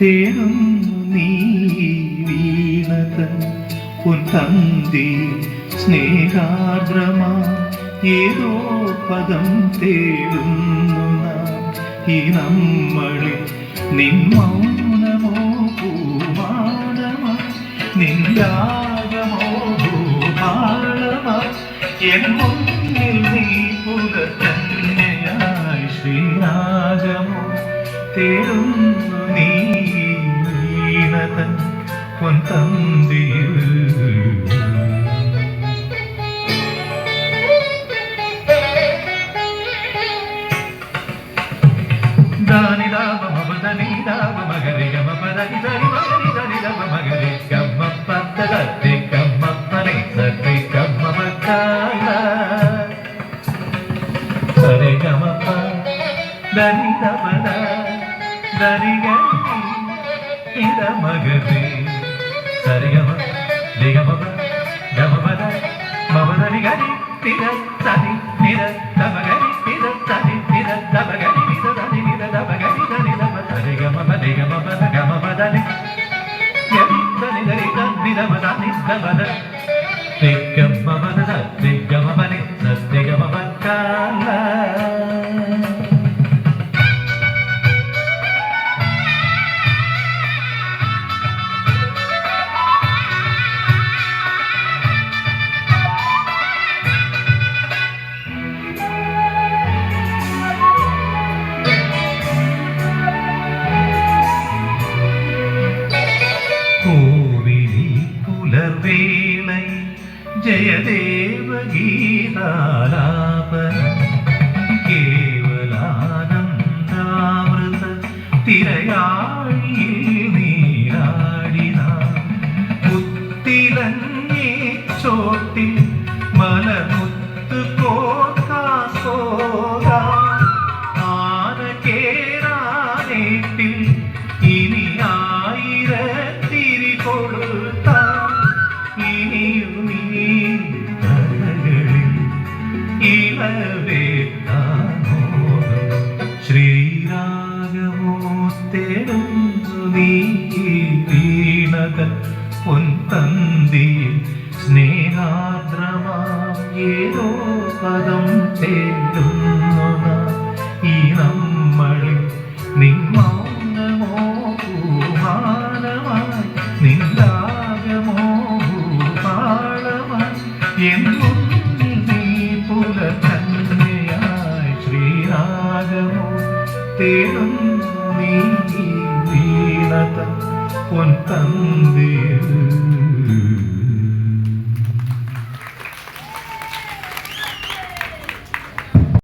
തേടുന്നു നീ വീണതൻ പൊൻതന്തി സ്നേഹാർദ്രമാ ഏതോ പദം തേടുന്നു ഈ നമ്മളിൽ നിൻ മൗനമോ പൂമാനമോ നിന്ദാഗമോ ഭൂപാളമോ എൻ തെരുന്നു നീ വീണതൻ പൊന്തന്തിയിൽ Danny Dabada. ಮಮ ಧನಿ ದಾಮ ಮಗರಿ ಗಮ ಪದನಿ ಧನಿ ಮಗರಿ ಧನಿ ದಮ ಮಗರಿ ಗಮ್ಮ ಪದ ಗದ್ದೆ ಗಮ್ಮ ಪನೆ ಸರಿ ಗಮ್ಮ ಮಕ್ಕಾಲ ಸರಿ ಗಮ ಪ ಧನಿ ದಮ ದ ಧನಿ ಗರಿ ಇದ ಮಗರಿ ಸರಿ ಗಮ ದಿ ಗಮ ಪ ಗಮ ಪದ ಮಮ ಧನಿ ಗರಿ ತಿರ ಸರಿ ನಿರ ದಮ ಗರಿ ತಿರ ಸರಿ ನಿರ ದಮ ಗರಿ ನಿರ ಧನಿ ನಿರ ದಮ ಗರಿ ಧನಿ ದಮ ಸರಿ ಗಮ ಪದಿ ಗಮ ಪದ ಗಮ ಪದನಿ ಗರಿ ಧನಿ ಧನಿ ಧನಿ ದಮ ಧನಿ ದಮ ಧ ತಿ ಗಮ ಪದ ജയദേവ ഗീതാലാപനം തേടുന്നു നീ വീണത് പൊൻതന്തിയിൽ സ്നേഹാദ്രമാം ഏതോ പദം തേടുന്നു ഈ നമ്മളിൽ നിന്മൗനമോ ഭൂമാനമായി നിന്ദാകമോ ഭൂപാളമായി എന്നും നീ പുലതന്നെയായി ശ്രീരാഗമോ തേടുന്നു നീ വീണത പൊൻതന്തിയിൽ.